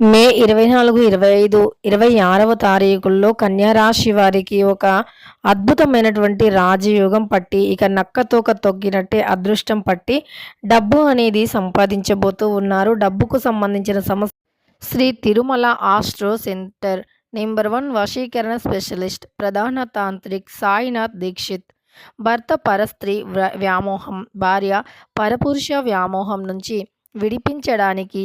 మే ఇరవై నాలుగు ఇరవై ఐదు ఇరవై ఆరవ తారీఖుల్లో కన్యారాశి వారికి ఒక అద్భుతమైనటువంటి రాజయోగం పట్టి ఇక నక్కతోక తొగ్గినట్టే అదృష్టం పట్టి డబ్బు అనేది సంపాదించబోతూ ఉన్నారు. డబ్బుకు సంబంధించిన సమస్య Shri Tirumala astro centre number one వశీకరణ స్పెషలిస్ట్ ప్రధాన తాంత్రిక్ సాయినాథ్ దీక్షిత్. భర్త పరస్త్రీ వ్యామోహం భార్య పరపురుష వ్యామోహం నుంచి విడిపించడానికి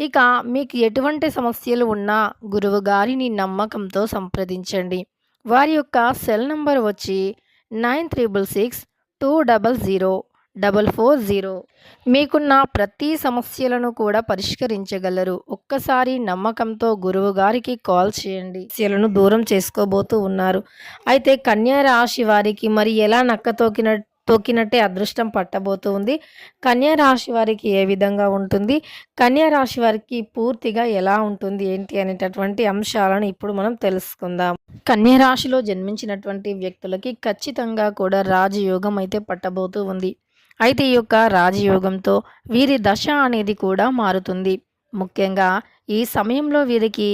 ఇక మీకు ఎటువంటి సమస్యలు ఉన్నా గురువు గారిని నమ్మకంతో సంప్రదించండి. వారి యొక్క సెల్ నంబర్ వచ్చి nine triple six two double zero double four zero. మీకున్న ప్రతి సమస్యలను కూడా పరిష్కరించగలరు. ఒక్కసారి నమ్మకంతో గురువు గారికి కాల్ చేయండి. సమస్యలను దూరం చేసుకోబోతూ ఉన్నారు. అయితే కన్యా రాశి వారికి మరి ఎలా నక్కతోకిన తొక్కినట్టే అదృష్టం పట్టబోతూ ఉంది కన్యా రాశి వారికి ఏ విధంగా ఉంటుంది? కన్యా రాశి వారికి పూర్తిగా ఎలా ఉంటుంది? ఏంటి అనేటటువంటి అంశాలను ఇప్పుడు మనం తెలుసుకుందాం. కన్యా రాశిలో జన్మించినటువంటి వ్యక్తులకి ఖచ్చితంగా కూడా రాజయోగం అయితే పట్టబోతూ ఉంది. అయితే ఈ యొక్క రాజయోగంతో వీరి దశ అనేది కూడా మారుతుంది. ముఖ్యంగా ఈ సమయంలో వీరికి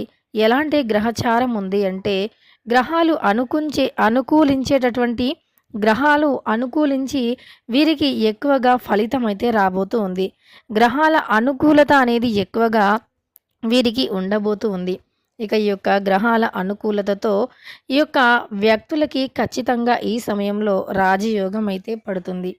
ఎలాంటి గ్రహచారం ఉంది అంటే గ్రహాలు అనుకుంచే అనుకూలించేటటువంటి గ్రహాలు అనుకూలించి వీరికి ఎక్కువగా ఫలితం అయితే రాబోతూ ఉంది. గ్రహాల అనుకూలత అనేది ఎక్కువగా వీరికి ఉండబోతూ ఉంది. ఇక ఈ యొక్క గ్రహాల అనుకూలతతో ఈ యొక్క వ్యక్తులకి ఖచ్చితంగా ఈ సమయంలో రాజయోగం అయితే పడుతుంది.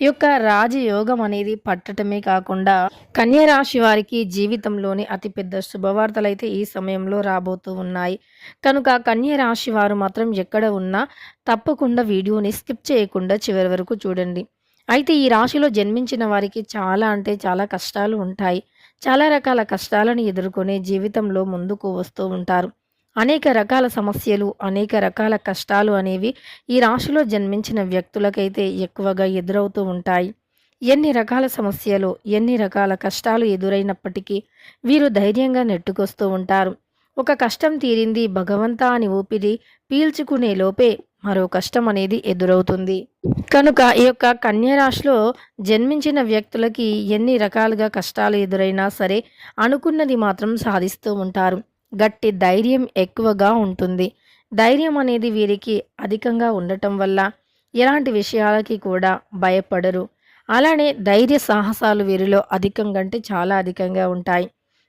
ఈ యొక్క రాజయోగం అనేది పట్టటమే కాకుండా కన్యా రాశి వారికి జీవితంలోని అతిపెద్ద శుభవార్తలు అయితే ఈ సమయంలో రాబోతూ ఉన్నాయి. కనుక కన్యా రాశి వారు మాత్రం ఎక్కడ ఉన్నా తప్పకుండా వీడియోని స్కిప్ చేయకుండా చివరి వరకు చూడండి. అయితే ఈ రాశిలో జన్మించిన వారికి చాలా అంటే చాలా కష్టాలు ఉంటాయి. చాలా రకాల కష్టాలను ఎదుర్కొనే జీవితంలో ముందుకు వస్తూ ఉంటారు. అనేక రకాల సమస్యలు అనేక రకాల కష్టాలు అనేవి ఈ రాశిలో జన్మించిన వ్యక్తులకైతే ఎక్కువగా ఎదురవుతూ ఉంటాయి. ఎన్ని రకాల సమస్యలు ఎన్ని రకాల కష్టాలు ఎదురైనప్పటికీ వీరు ధైర్యంగా నెట్టుకొస్తూ ఉంటారు. ఒక కష్టం తీరింది భగవంతా అని ఊపిరి పీల్చుకునే లోపే మరో కష్టం అనేది ఎదురవుతుంది. కనుక ఈ యొక్క కన్యరాశిలో జన్మించిన వ్యక్తులకి ఎన్ని రకాలుగా కష్టాలు ఎదురైనా సరే అనుకున్నది మాత్రం సాధిస్తూ ఉంటారు. గట్టి ధైర్యం ఎక్కువగా ఉంటుంది. ధైర్యం అనేది వీరికి అధికంగా ఉండటం వల్ల ఎలాంటి విషయాలకి కూడా భయపడరు. అలానే ధైర్య సాహసాలు వీరిలో అధికంగా అంటే చాలా అధికంగా ఉంటాయి.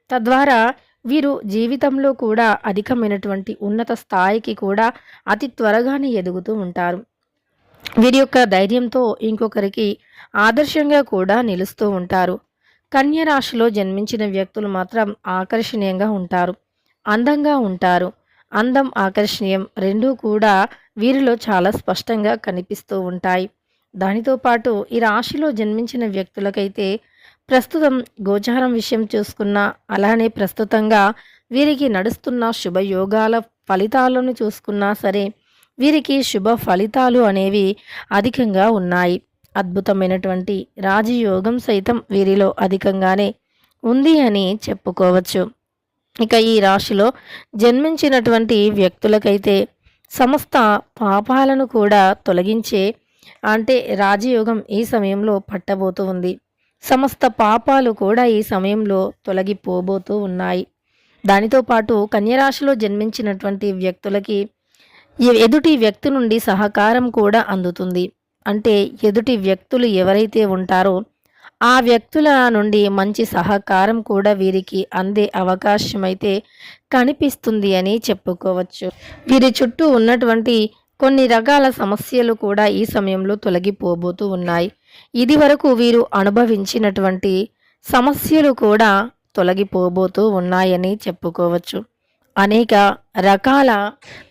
తద్వారా వీరు జీవితంలో కూడా అధికమైనటువంటి ఉన్నత స్థాయికి కూడా అతి త్వరగానే ఎదుగుతూ ఉంటారు. వీరి యొక్క ధైర్యంతో ఇంకొకరికి ఆదర్శంగా కూడా నిలుస్తూ ఉంటారు. కన్య రాశిలో జన్మించిన వ్యక్తులు మాత్రం ఆకర్షణీయంగా ఉంటారు. అందంగా ఉంటారు. అందం ఆకర్షణీయం రెండూ కూడా వీరిలో చాలా స్పష్టంగా కనిపిస్తూ ఉంటాయి. దానితో పాటు ఈ రాశిలో జన్మించిన వ్యక్తులకైతే ప్రస్తుతం గోచారం విషయం చూసుకున్నా అలానే ప్రస్తుతంగా వీరికి నడుస్తున్న శుభయోగాల ఫలితాలను చూసుకున్నా సరే వీరికి శుభ ఫలితాలు అనేవి అధికంగా ఉన్నాయి. అద్భుతమైనటువంటి రాజయోగం సైతం వీరిలో అధికంగానే ఉంది అని చెప్పుకోవచ్చు. ఇక ఈ రాశిలో జన్మించినటువంటి వ్యక్తులకైతే సమస్త పాపాలను కూడా తొలగించే అంటే రాజయోగం ఈ సమయంలో పట్టబోతూ ఉంది. సమస్త పాపాలు కూడా ఈ సమయంలో తొలగిపోబోతూ ఉన్నాయి. దానితో పాటు కన్యరాశిలో జన్మించినటువంటి వ్యక్తులకి ఎదుటి వ్యక్తి నుండి సహకారం కూడా అందుతుంది. అంటే ఎదుటి వ్యక్తులు ఎవరైతే ఉంటారో ఆ వ్యక్తుల నుండి మంచి సహకారం కూడా వీరికి అందే అవకాశం అయితే కనిపిస్తుంది అని చెప్పుకోవచ్చు. వీరి చుట్టూ ఉన్నటువంటి కొన్ని రకాల సమస్యలు కూడా ఈ సమయంలో తొలగిపోబోతూ ఉన్నాయి. ఇది వరకు వీరు అనుభవించినటువంటి సమస్యలు కూడా తొలగిపోబోతూ ఉన్నాయని చెప్పుకోవచ్చు. అనేక రకాల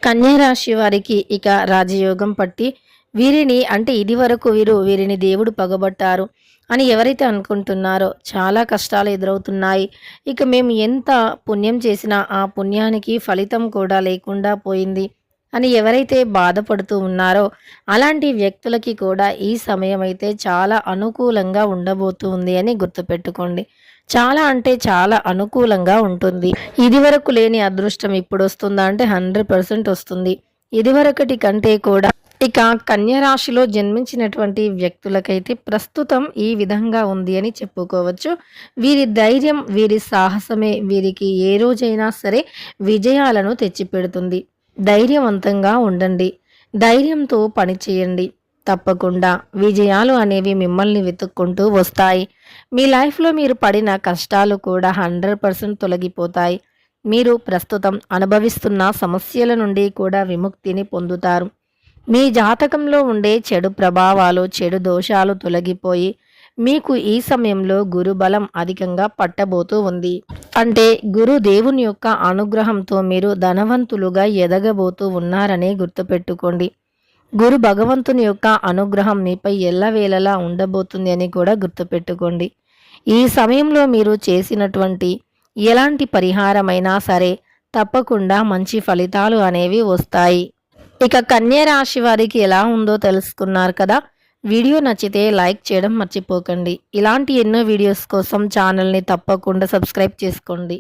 కన్యారాశి వారికి ఇక రాజయోగం పట్టి వీరిని అంటే ఇది వరకు వీరు వీరిని దేవుడు పగబట్టారు అని ఎవరైతే అనుకుంటున్నారో చాలా కష్టాలు ఎదురవుతున్నాయి. ఇక మేము ఎంత పుణ్యం చేసినా ఆ పుణ్యానికి ఫలితం కూడా లేకుండా పోయింది అని ఎవరైతే బాధపడుతూ ఉన్నారో అలాంటి వ్యక్తులకి కూడా ఈ సమయం అయితే చాలా అనుకూలంగా ఉండబోతూ ఉంది అని గుర్తుపెట్టుకోండి. చాలా అంటే చాలా అనుకూలంగా ఉంటుంది. ఇదివరకు లేని అదృష్టం ఇప్పుడు వస్తుందా అంటే హండ్రెడ్ పర్సెంట్ వస్తుంది. ఇదివరకటి కంటే కూడా ఇక కన్యరాశిలో జన్మించినటువంటి వ్యక్తులకైతే ప్రస్తుతం ఈ విధంగా ఉంది అని చెప్పుకోవచ్చు. వీరి ధైర్యం వీరి సాహసమే వీరికి ఏ రోజైనా సరే విజయాలను తెచ్చిపెడుతుంది. ధైర్యవంతంగా ఉండండి. ధైర్యంతో పని చేయండి. తప్పకుండా విజయాలు అనేవి మిమ్మల్ని వెతుక్కుంటూ వస్తాయి. మీ లైఫ్లో మీరు పడిన కష్టాలు కూడా హండ్రెడ్ పర్సెంట్ తొలగిపోతాయి. మీరు ప్రస్తుతం అనుభవిస్తున్న సమస్యల నుండి కూడా విముక్తిని పొందుతారు. మీ జాతకంలో ఉండే చెడు ప్రభావాలు చెడు దోషాలు తొలగిపోయి మీకు ఈ సమయంలో గురు బలం అధికంగా పట్టబోతూ ఉంది. అంటే గురు దేవుని యొక్క అనుగ్రహంతో మీరు ధనవంతులుగా ఎదగబోతూ ఉన్నారని గుర్తుపెట్టుకోండి. గురు భగవంతుని యొక్క అనుగ్రహం మీపై ఎల్లవేళలా ఉండబోతుంది అని కూడా గుర్తుపెట్టుకోండి. ఈ సమయంలో మీరు చేసినటువంటి ఎలాంటి పరిహారమైనా సరే తప్పకుండా మంచి ఫలితాలు అనేవి వస్తాయి. ఇక కన్యా రాశి వారికి ఎలా ఉందో తెలుసుకున్నారు కదా. వీడియో నచ్చితే లైక్ చేయడం మర్చిపోకండి. ఇలాంటి ఎన్నో వీడియోస్ కోసం ఛానల్ని తప్పకుండా సబ్స్క్రైబ్ చేసుకోండి.